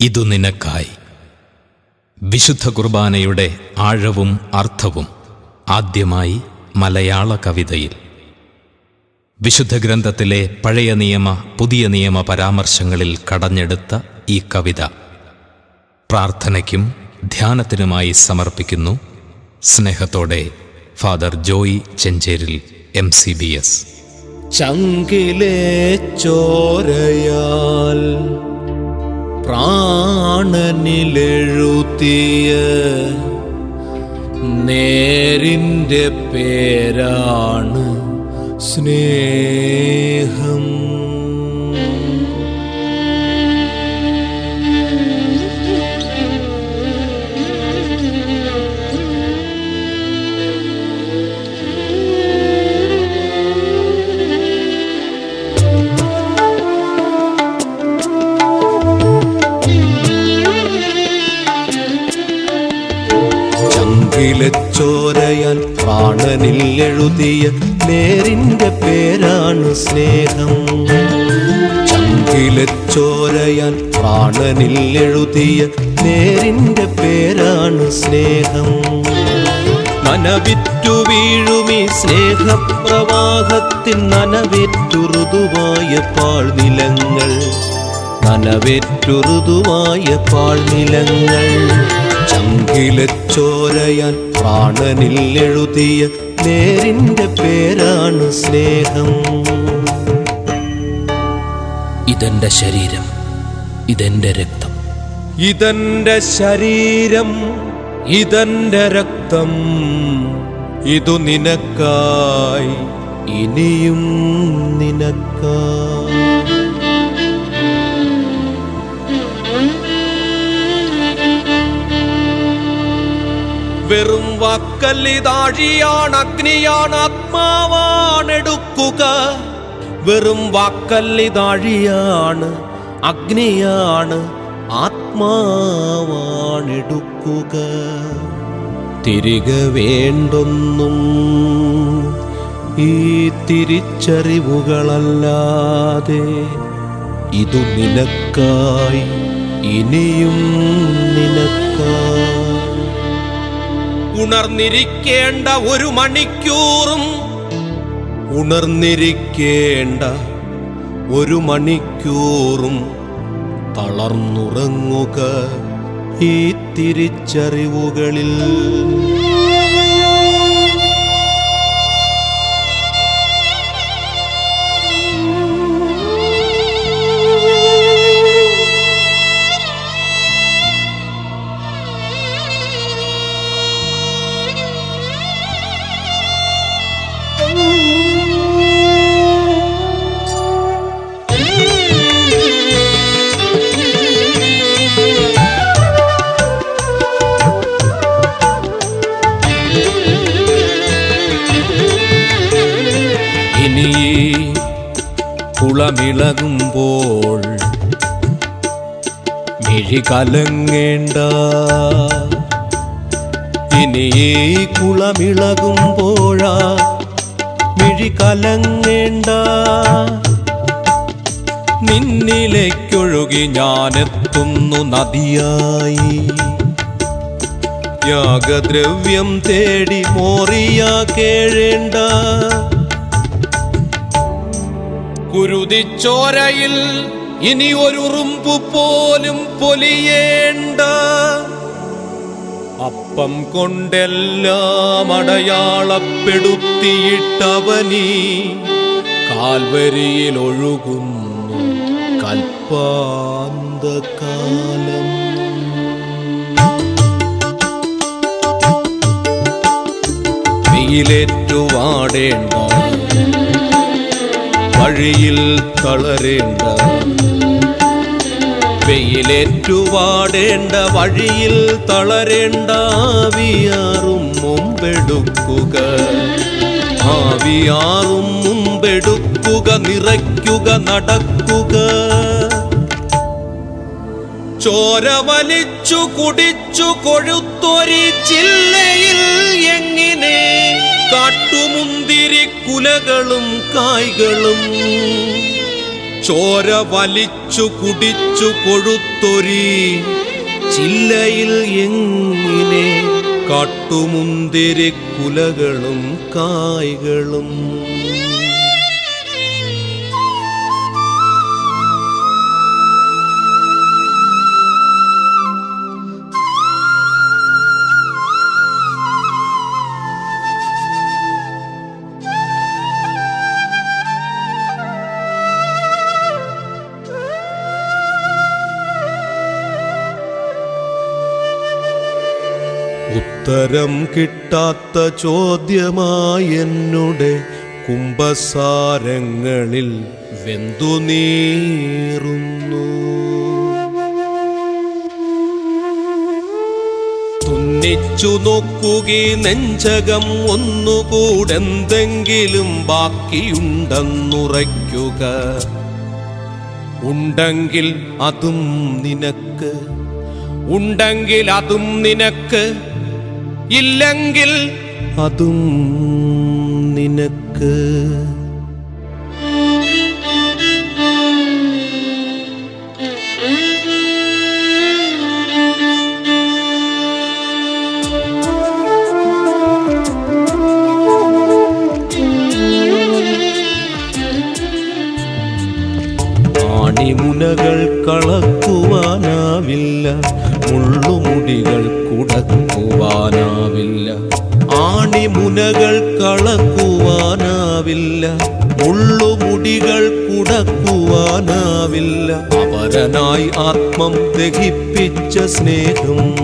ഇതു നിനക്കായി. വിശുദ്ധ കുർബാനയുടെ ആഴവും അർത്ഥവും ആദ്യമായി മലയാള കവിതയിൽ. വിശുദ്ധ ഗ്രന്ഥത്തിലെ പഴയ നിയമ പുതിയ നിയമ പരാമർശങ്ങളിൽ കടഞ്ഞെടുത്ത ഈ കവിത പ്രാർത്ഥനയ്ക്കും ധ്യാനത്തിനുമായി സമർപ്പിക്കുന്നു. സ്നേഹത്തോടെ father Joy Chencheril M C B S. ചങ്കിലെ ചോരയാൽ പ്രാണനിലെഴുത്തിയ നേരിന്റെ പേരാണ് സ്നേഹം. എഴുതിയ നേരിന്റെ പേരാണ് സ്നേഹം. ചങ്കിലെ ചോരയാൽ പ്രാണനിൽ എഴുതിയ നേരിന്റെ പേരാണ് സ്നേഹം. നനവിറ്റു വീഴുമി സ്നേഹപ്രവാഹത്തിൻ നനവേറ്റു ഋതുവായ പാഴ്നിലങ്ങൾ. നനവേറ്റു ഋതുവായ പാഴ്നിലങ്ങൾ. ചോരയാൽ പ്രാണനിൽ എഴുതിയ നേരിന്റെ പേരാണ് സ്നേഹം. ഇതെന്റെ ശരീരം ഇതെന്റെ രക്തം. ഇതെന്റെ ശരീരം ഇതെന്റെ രക്തം. ഇതു നിനക്കായി ഇനിയും നിനക്കായി. വെറും വാക്കല്ലിതാഴിയാണ് അഗ്നിയാണ് ആത്മാവാണെടുക്കുക. വെറും വാക്കല്ലിതാഴിയാണ് അഗ്നിയാണ് ആത്മാവാണെടുക്കുക. തിരികെ വേണ്ടൊന്നും ഈ തിരിച്ചറിവുകളല്ലാതെ ഇതു നിനക്കായി ഇനിയും നിനക്കായി. ഉണർന്നിരിക്കേണ്ട ഒരു മണിക്കൂറും ഉണർന്നിരിക്കേണ്ട ഒരു മണിക്കൂറും തളർന്നുറങ്ങുക ഈ തിരിച്ചറിവുകളിൽ. മിഴി കലങ്ങേണ്ട. ഈ കുളമിളകുമ്പോഴാ മിഴി കലങ്ങേണ്ട. നിന്നിലേക്കൊഴുകി ഞാനെത്തുന്നു നദിയായി. യാഗദ്രവ്യം തേടി മോറിയ കേഴേണ്ട. കുരുതിച്ചോരയിൽ ഇനി ഒരു ഉറുമ്പു പോലും പൊലിയേണ്ട. അപ്പം കൊണ്ടെല്ലാം അടയാളപ്പെടുത്തിയിട്ടവനീ കാൽവരിയിൽ ഒഴുകുന്നു കൽപ്പാന്തകാലം. വെയിലേറ്റുവാടേണ്ട വഴിയിൽ തളരേണ്ട വെയിലേറ്റുവാടേണ്ട വഴിയിൽ തളരേണ്ട ആവിയാറും മുമ്പെടുക്കുക. ആവിയാറും മുമ്പെടുക്കുക നിറയ്ക്കുക നടക്കുക. ചോര വലിച്ചു കുടിച്ചു കൊഴുത്തൊരി ചില്ലയിൽ എങ്ങനെ കാട്ടുമുന്തിരി കുലകളും കായ്കളും ചോര വലിച്ചു കുടിച്ചു കൊഴുത്തൊരി ചില്ലയിൽ എങ്ങനെ കാട്ടുമുന്തിരി കുലകളും കായ്കളും ഉത്തരം കിട്ടാത്ത ചോദ്യമായി എന്നുടെ കുംഭസാരങ്ങളിൽ വെന്തു നീറുന്നു. തുന്നിച്ചു നോക്കുകി നെഞ്ചകം ഒന്നുകൂടെന്തെങ്കിലും ബാക്കിയുണ്ടെന്നുറയ്ക്കുക. ഉണ്ടെങ്കിൽ അതും നിനക്ക് ഉണ്ടെങ്കിൽ അതും നിനക്ക് ഇല്ലെങ്കിൽ അതും നിനക്ക് ആണിമുനകൾ കളക്കുവാനാവില്ല. മുള്ളുമുടികൾ കുടക്കുവാനാവില്ല. അവരനായി ആത്മം ദഹിപ്പിച്ച സ്നേഹം.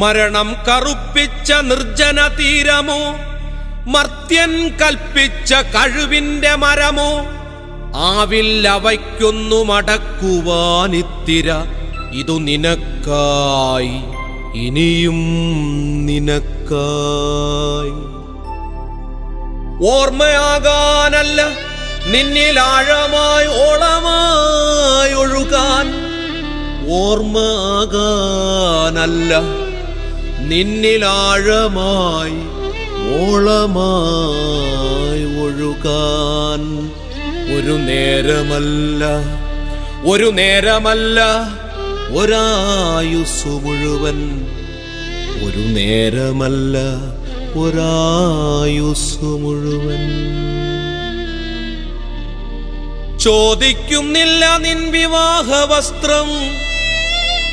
മരണം കറുപ്പിച്ച നിർജന തീരമോ? മർത്യൻ കൽപ്പിച്ച കഴിവിന്റെ മരമോ? ആവില്ല വയ്ക്കൊന്നു മടക്കുവാനിത്തിര ഇതു നിനക്കായി ഇനിയും നിനക്കായി. ഓർമ്മയാകാനല്ല നിന്നിൽ ആഴമായി ഓളമായി ഒഴുകാൻ. ഓർമ്മയാകാനല്ല നിന്നിലാഴമായി ഓളമായി ഒഴുകാൻ. ഒരു നേരമല്ല ഒരു നേരമല്ല ഒരായുസ് മുഴുവൻ. ഒരു നേരമല്ല ഒരായുസ് മുഴുവൻ. ചോദിക്കുന്നില്ല നിൻ വിവാഹ വസ്ത്രം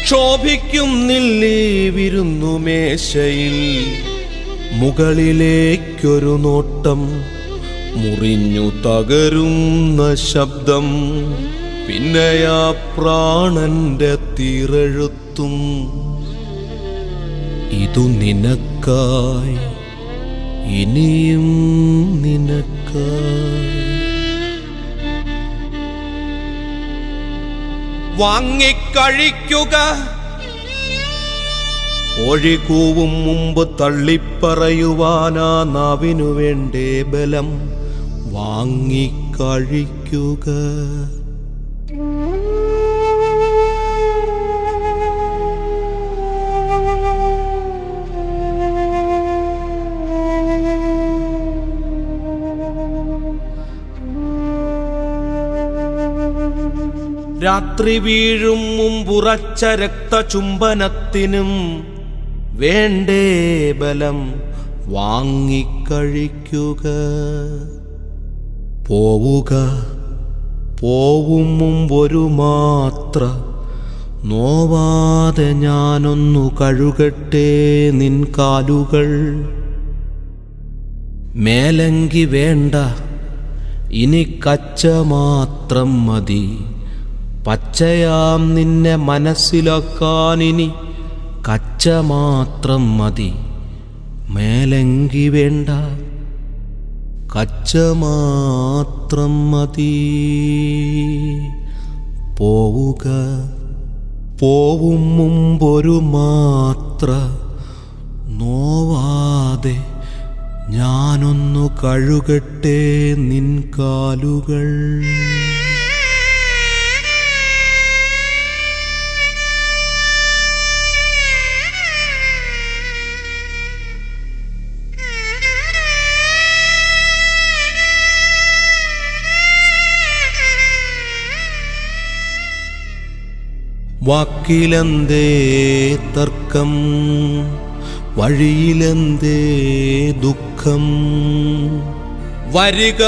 ക്ഷോഭിക്കുന്നില്ലേ വിരുന്നുമേശയിൽ മുകളിലേക്കൊരു നോട്ടം മുറിഞ്ഞു തകരുന്ന ശബ്ദം പിന്നെയാ പ്രാണന്റെ തീരെഴുത്തും. ഇതു നിനക്കായി ഇനിയും നിനക്കായി. വാങ്ങിക്കഴിക്കുക. ഒഴികൂവും മുമ്പ് തള്ളിപ്പറയുവാനാ നാവിനു വേണ്ടേ ബലം. വാങ്ങിക്കഴിക്കുക. രാത്രി വീഴും മുമ്പുറച്ച രക്തചുംബനത്തിനും വേണ്ടേ ബലം വാങ്ങിക്കഴിക്കുക. പോവുക. പോവും മുമ്പൊരു മാത്ര. നോവാതെ ഞാനൊന്നു കഴുകട്ടെ നിൻ കാലുകൾ. മേലങ്കി വേണ്ട. ഇനി കച്ച മാത്രം മതി. പച്ചയാം നിന്നെ മനസ്സിലാക്കാനിനി കച്ച മാത്രം മതി. മേലങ്കി വേണ്ട. കച്ച മാത്രം മതി. പോവുക പോവും മുമ്പൊരു മാത്ര. നോവാതെ ഞാനൊന്നു കഴുകട്ടെ നിൻ കാലുകൾ. വാക്കിലെന്തേ തർക്കം? വഴിയിലെന്തേ ദുഃഖം? വരിക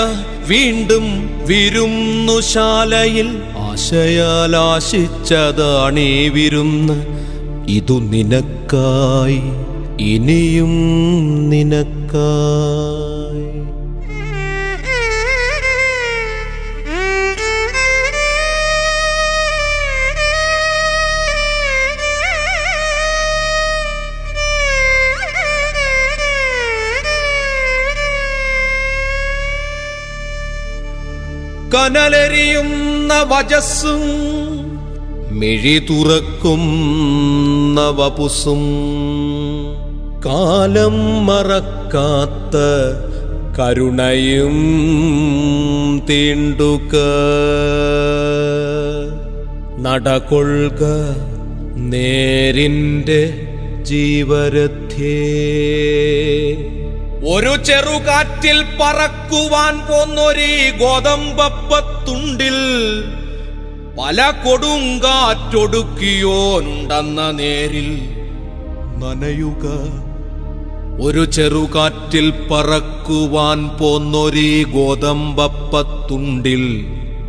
വീണ്ടും വിരുന്നുശാലയിൽ ആശയാൽ ആശിച്ചതാണീ വിരുന്ന്. ഇതു നിനക്കായി ഇനിയും നിനക്കായി. കനലെറിയുന്ന വജസ്സും മിഴി തുറക്കുന്ന വപുസും. കാലം മറക്കാത്ത കരുണയും തീണ്ടുക. നടകൊള്ളുക നേരിന്റെ ജീവരഥ്യേ ഒരു ചെറുകാറ്റിൽ പറക്കുവാൻ പോന്നൊരു ഗോതമ്പപ്പത്തുണ്ടിൽ പല കൊടുങ്കാറ്റൊടുക്കിയോനുണ്ടെന്ന നേരിൽ നനയുക. ഒരു ചെറുകാറ്റിൽ പറക്കുവാൻ പോന്നൊരു ഗോതമ്പപ്പത്തുണ്ടിൽ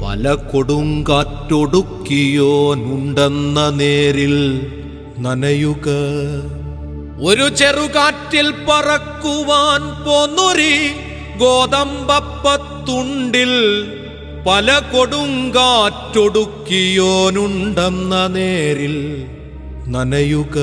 പല കൊടുങ്കാറ്റൊടുക്കിയോനുണ്ടെന്ന നേരിൽ നനയുക. ഒരു ചെറുകാറ്റിൽ പറക്കുവാൻ പോന്നൊരി ഗോതമ്പപ്പത്തുണ്ടിൽ പല കൊടുങ്കാറ്റൊടുക്കിയോനുണ്ടെന്ന നേരിൽ നനയുക.